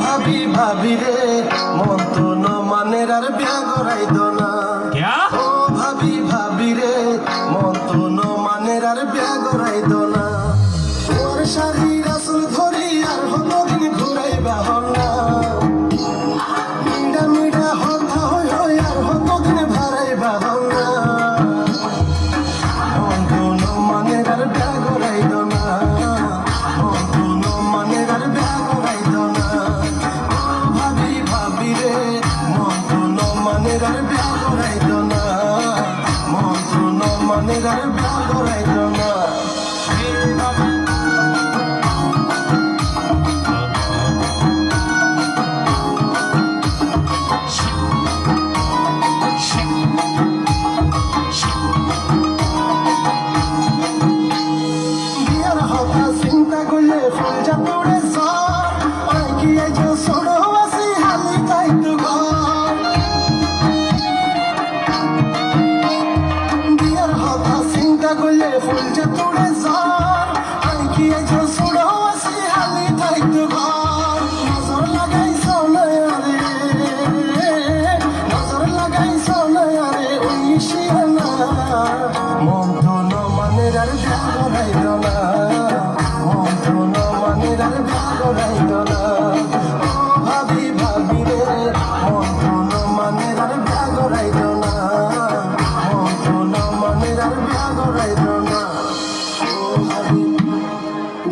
ভাবি ভাবি রে মন তো মানের আর বিয়া করাই না ও ভাবি ভাবি রে মন তো মানের আর বিয়া করাই না ওর শাড়ি রাসুল ধরি আর হতো ঘুরাইবা হল না হল মনেরার বিয়া করাইত না মন শুনো মনেরার বিয়া করাইত না চিন্তা করলে ফুল যাত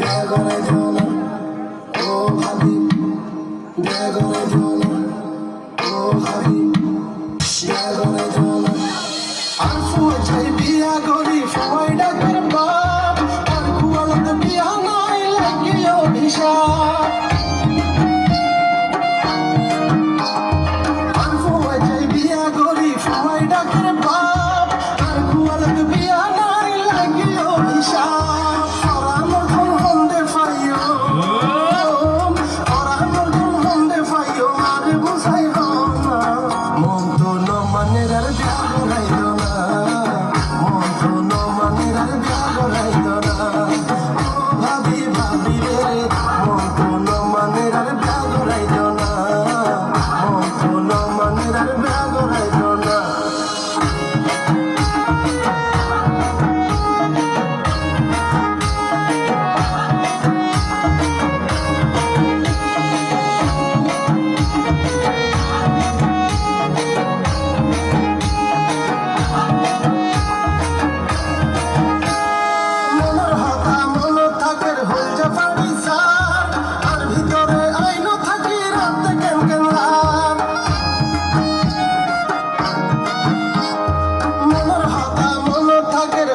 দয়া করে যেও না ও হাবিব দয়া করে যেও না ও হাবিব দয়া করে যেও না আফু চাই বিয়া করি সবাই ডাকের বাপ আর কুয়ালতে বিয়া নাই লাগিও হিসাব ভাবি ভাবি রে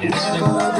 It's